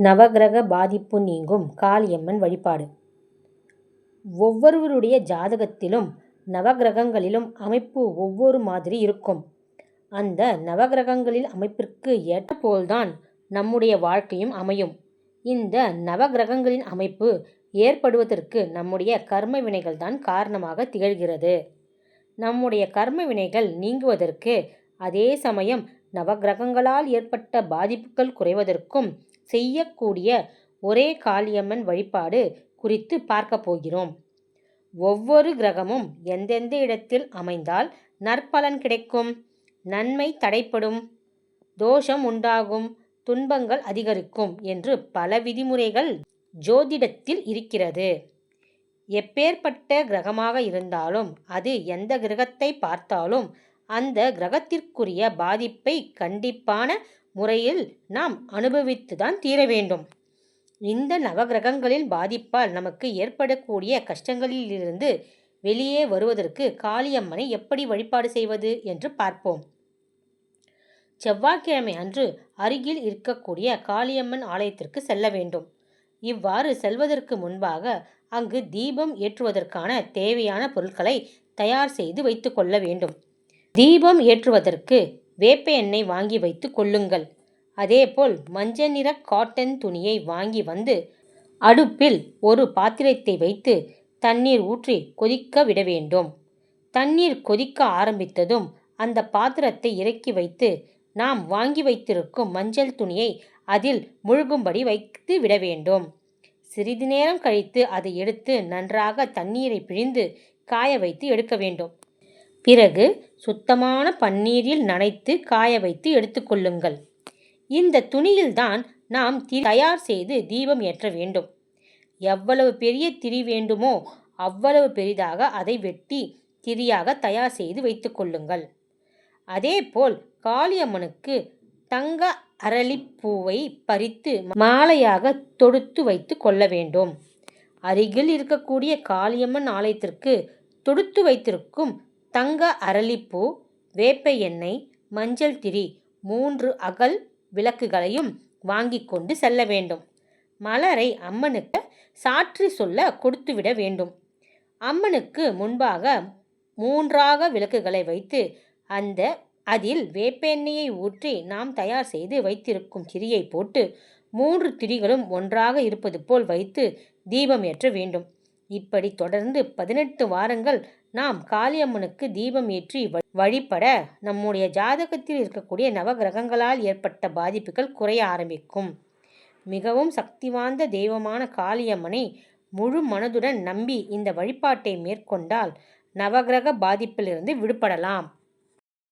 நவக்கிரக பாதிப்பு நீங்கும் காளியம்மன் வழிபாடு ஒவ்வொருவருடைய ஜாதகத்திலும் நவக்கிரகங்களிலும் அமைப்பு ஒவ்வொரு மாதிரி இருக்கும். அந்த நவகிரகங்களில் அமைப்பிற்கு ஏற்றாற்போல்தான் நம்முடைய வாழ்க்கையும் அமையும். இந்த நவக்கிரகங்களின் அமைப்பு ஏற்படுவதற்கு நம்முடைய கர்ம வினைகள் தான் காரணமாக திகழ்கிறது. நம்முடைய கர்ம வினைகள் நீங்குவதற்கு அதே சமயம் நவக்கிரகங்களால் ஏற்பட்ட பாதிப்புகள் குறைவதற்கும் செய்யக்கூடிய ஒரே காளியம்மன் வழிபாடு குறித்து பார்க்கப் போகிறோம். ஒவ்வொரு கிரகமும் எந்தெந்த இடத்தில் அமைந்தால் நற்பலன் கிடைக்கும், நன்மை தடைப்படும் தோஷம் உண்டாகும், துன்பங்கள் அதிகரிக்கும் என்று பல விதிமுறைகள் ஜோதிடத்தில் இருக்கிறது. எப்பேற்பட்ட கிரகமாக இருந்தாலும் அது எந்த கிரகத்தை பார்த்தாலும் அந்த கிரகத்திற்குரிய பாதிப்பை கண்டிப்பான முறையில் நாம் அனுபவித்துதான் தீர வேண்டும். இந்த நவக்கிரகங்களின் பாதிப்பால் நமக்கு ஏற்படக்கூடிய கஷ்டங்களிலிருந்து வெளியே வருவதற்கு காளியம்மனை எப்படி வழிபாடு செய்வது என்று பார்ப்போம். செவ்வாய்க்கிழமை அன்று அருகில் இருக்கக்கூடிய காளியம்மன் ஆலயத்திற்கு செல்ல வேண்டும். இவ்வாறு செல்வதற்கு முன்பாக அங்கு தீபம் ஏற்றுவதற்கான தேவையான பொருட்களை தயார் செய்து வைத்துக்கொள்ள வேண்டும். தீபம் ஏற்றுவதற்கு வேப்ப எண்ணெய் வாங்கி வைத்து கொள்ளுங்கள். அதேபோல் மஞ்சள் நிற காட்டன் துணியை வாங்கி வந்து அடுப்பில் ஒரு பாத்திரத்தை வைத்து தண்ணீர் ஊற்றி கொதிக்க விட வேண்டும். தண்ணீர் கொதிக்க ஆரம்பித்ததும் அந்த பாத்திரத்தை இறக்கி வைத்து நாம் வாங்கி வைத்திருக்கும் மஞ்சள் துணியை அதில் முழுகும்படி வைத்து விட வேண்டும். சிறிது நேரம் கழித்து அதை எடுத்து நன்றாக தண்ணீரை பிழிந்து காய வைத்து எடுக்க வேண்டும். பிறகு சுத்தமான பன்னீரில் நனைத்து காய வைத்து எடுத்துக்கொள்ளுங்கள் இந்த துணியில்தான் நாம் திரி தயார் செய்து தீபம் ஏற்ற வேண்டும். எவ்வளவு பெரிய திரி வேண்டுமோ அவ்வளவு பெரிதாக அதை வெட்டி திரியாக தயார் செய்து வைத்துக்கொள்ளுங்கள் அதேபோல் காளியம்மனுக்கு தங்க அரளிப்பூவை பறித்து மாலையாக தொடுத்து வைத்து கொள்ள வேண்டும். அருகில் இருக்கக்கூடிய காளியம்மன் ஆலயத்திற்கு தொடுத்து வைத்திருக்கும் தங்க அரளிப்பூ, வேப்ப எண்ணெய், மஞ்சள் திரி மூன்று அகல் விளக்குகளையும் வாங்கிக் கொண்டு செல்ல வேண்டும். மலரை அம்மனுக்கு சாற்றி சொல்ல கொடுத்துவிட வேண்டும். அம்மனுக்கு முன்பாக மூன்றாக விளக்குகளை வைத்து அந்த அதில் வேப்ப எண்ணெயை ஊற்றி நாம் தயார் செய்து வைத்திருக்கும் திரியை போட்டு மூன்று திரிகளும் ஒன்றாக இருப்பது போல் வைத்து தீபம் ஏற்ற வேண்டும். இப்படி தொடர்ந்து பதினெட்டு வாரங்கள் நாம் காளியம்மனுக்கு தீபம் ஏற்றி வழிபட நம்முடைய ஜாதகத்தில் இருக்கக்கூடிய நவக்கிரகங்களால் ஏற்பட்ட பாதிப்புகள் குறைய ஆரம்பிக்கும். மிகவும் சக்தி வாய்ந்த தெய்வமான காளியம்மனை முழு மனதுடன் நம்பி இந்த வழிபாட்டை மேற்கொண்டால் நவக்கிரக பாதிப்பிலிருந்து விடுபடலாம்.